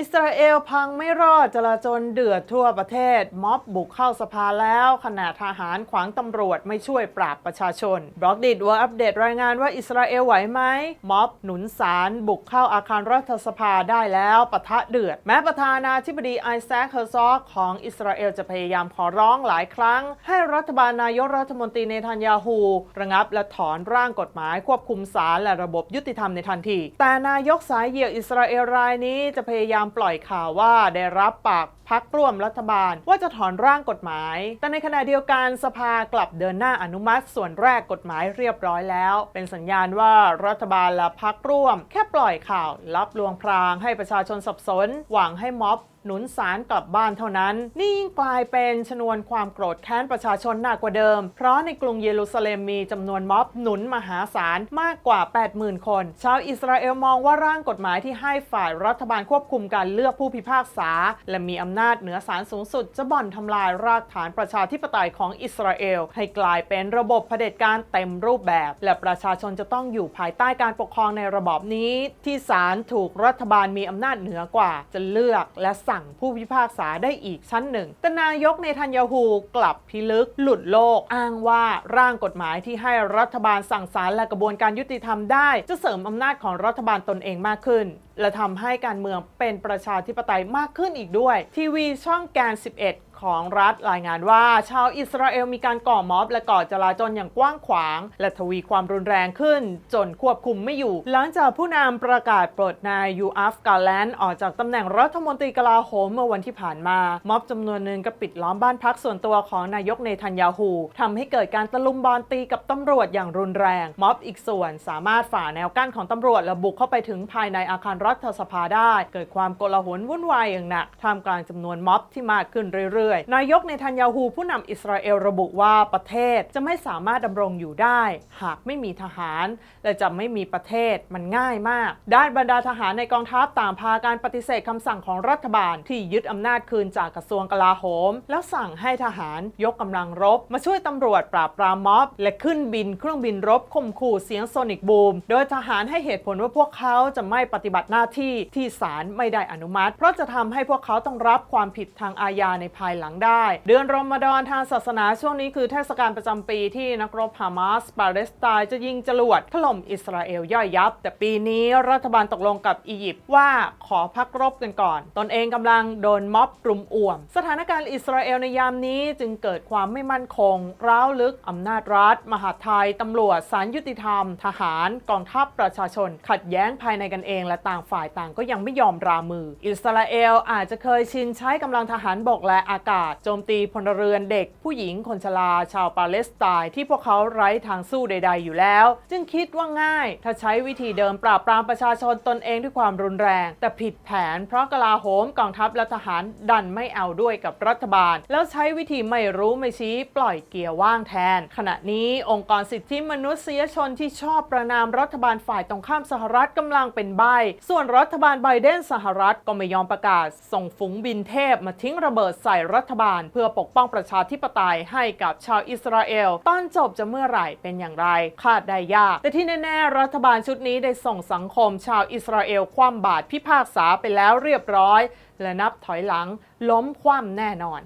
อิสราเอลพังไม่รอดจลาจลเดือดทั่วประเทศ ม็อบบุกเข้าสภาแล้วขณะทหารขวางตำรวจไม่ช่วยปราบประชาชน บล็อกดิดว่าอัปเดตรายงานว่าอิสราเอลไหวไหมม็อบหนุนสารบุกเข้าอาคารรัฐสภาได้แล้วปะทะเดือด แม้ประธานาธิบดีไอแซคเฮอร์ซอกของอิสราเอลจะพยายามขอร้องหลายครั้ง ให้รัฐบาลนายกรัฐมนตรีเนทันยาฮูระงับและถอนร่างกฎหมายควบคุมศาลและระบบยุติธรรมในทันที แต่นายกสายเหี่ยวอิสราเอลรายนี้จะพยายามปล่อยข่าวว่าได้รับปากพักร่วมรัฐบาลว่าจะถอนร่างกฎหมาย แต่ในขณะเดียวกันสภากลับเดินหน้าอนุมัติส่วนแรกกฎหมายเรียบร้อยแล้ว เป็นสัญญาณว่ารัฐบาลและพักร่วม แค่ปล่อยข่าว รับลวงพรางให้ประชาชนสับสน หวังให้ม็อบ หนุนสารกลับบ้านเท่านั้น นี่ยิ่งกลายเป็นชนวนความโกรธแค้นประชาชนหนักกว่าเดิม เพราะในกรุงเยรูซาเล็มมีจำนวนม็อบหนุนมหาศาลมากกว่า 80,000 คน ชาวอิสราเอลมองว่าร่างกฎหมายที่ให้ฝ่ายรัฐบาลควบคุมการเลือกผู้พิพากษา และมีอำนาจเหนือศาลสูงสุด จะบ่อนทำลายรากฐานประชาธิปไตยของอิสราเอล ให้กลายเป็นระบบเผด็จการเต็มรูปแบบ และประชาชนจะต้องอยู่ภายใต้การปกครองในระบอบนี้ ที่ศาลถูกรัฐบาลมีอำนาจเหนือกว่าจะเลือกและสั่งผู้พิพากษาได้อีกชั้นหนึ่ง แต่นายกเนทันยาฮูกลับพิลึกหลุดโลก อ้างว่าร่างกฎหมายที่ให้รัฐบาลสั่งศาลและกระบวนการยุติธรรมได้ จะเสริมอำนาจของรัฐบาลตนเองมากขึ้น และทำให้การเมืองเป็นประชาธิปไตยมากขึ้นอีกด้วย ทีวีช่องแกน 11 ของรัฐรายงานว่า ชาวอิสราเอลมีการก่อม็อบ และก่อจลาจลอย่างกว้างขวาง และทวีความรุนแรงขึ้น จนควบคุมไม่อยู่ หลังจากผู้นำประกาศปลดนายยูอัฟกาแลนออกจากตำแหน่งรัฐมนตรีกลาโหมเมื่อวันที่ผ่านมา ม็อบจำนวนหนึ่งก็ปิดล้อมบ้านพักส่วนตัวของนายกเนทันยาฮูทำให้เกิดการตะลุมบอลตีกับตำรวจอย่างรุนแรง ม็อบอีกส่วนสามารถฝ่าแนวกั้นของตำรวจและบุกเข้าไปถึงภายในอาคารรััฐสภาได้ เกิดความโกลาหลวุ่นวายอย่างหนักท่ามกลางจำนวนม็อบที่มากขึ้นเรื่อยๆ นายกเนทันยาฮูผู้นำอิสราเอลระบุว่าประเทศจะไม่สามารถดำรงอยู่ได้ หากไม่มีทหาร และจะไม่มีประเทศมันง่ายมาก ด้านบรรดาทหารในกองทัพต่างพาการปฏิเสธคำสั่งของรัฐบาลที่ยึดอำนาจคืนจากกระทรวงกลาโหม แล้วสั่งให้ทหารยกกำลังรบ มาช่วยตำรวจปราบปรามม็อบ และขึ้นบินเครื่องบินรบข่มขู่เสียงโซนิกบูม โดยทหารให้เหตุผลว่าพวกเขาจะไม่ปฏิบัติหน้าที่ที่ศาลไม่ได้อนุมัติ เพราะจะทำให้พวกเขาต้องรับความผิดทางอาญาในภายหลังได้ เดือนรอมฎอนทางศาสนาช่วงนี้คือเทศกาลประจำปีที่นักรบฮามาสปาเลสไตน์จะยิงจรวดถล่มอิสราเอลย่อยยับ แต่ปีนี้รัฐบาลตกลงกับอียิปต์ว่าขอพักรบกันก่อน ตนเองกำลังโดนม็อบรุมอ่วม สถานการณ์อิสราเอลในยามนี้จึงเกิดความไม่มั่นคง ร้าวลึกอำนาจรัฐ มหาไทยตำรวจศาลยุติธรรม ทหาร กองทัพประชาชน ขัดแย้งภายในกันเองและต่างางฝ่ายต่างก็ยังไม่ยอมรามือ อิสราเอลอาจจะเคยชินใช้กำลังทหารบกและอากาศ โจมตีพลเรือนเด็ก ผู้หญิงคนชราชาวปาเลสไตน์ที่พวกเขาไร้ทางสู้ใด ๆ อยู่แล้ว จึงคิดว่าง่าย ถ้าใช้วิธีเดิมปราบปรามประชาชนตนเองด้วยความรุนแรง แต่ผิดแผนเพราะกลาโหมกองทัพและทหารดันไม่เอาด้วยกับรัฐบาล แล้วใช้วิธีไม่รู้ไม่ชี้ปล่อยเกียร์ว่างแทน ขณะนี้องค์กรสิทธิมนุษยชนที่ชอบประนามรัฐบาลฝ่ายตรงข้ามสหรัฐกำลังเป็นใบส่วนรัฐบาลไบเดนสหรัฐก็ไม่ยอมประกาศ ส่งฝูงบินเทพมาทิ้งระเบิดใส่รัฐบาล เพื่อปกป้องประชาธิปไตยให้กับชาวอิสราเอลตอนจบจะเมื่อไหร่เป็นอย่างไร คาดได้ยาก แต่ที่แน่ๆ รัฐบาลชุดนี้ได้ส่งสังคมชาวอิสราเอลคว่ำบาตรพิพากษาไปแล้วเรียบร้อย และนับถอยหลังล้มคว่ำแน่นอน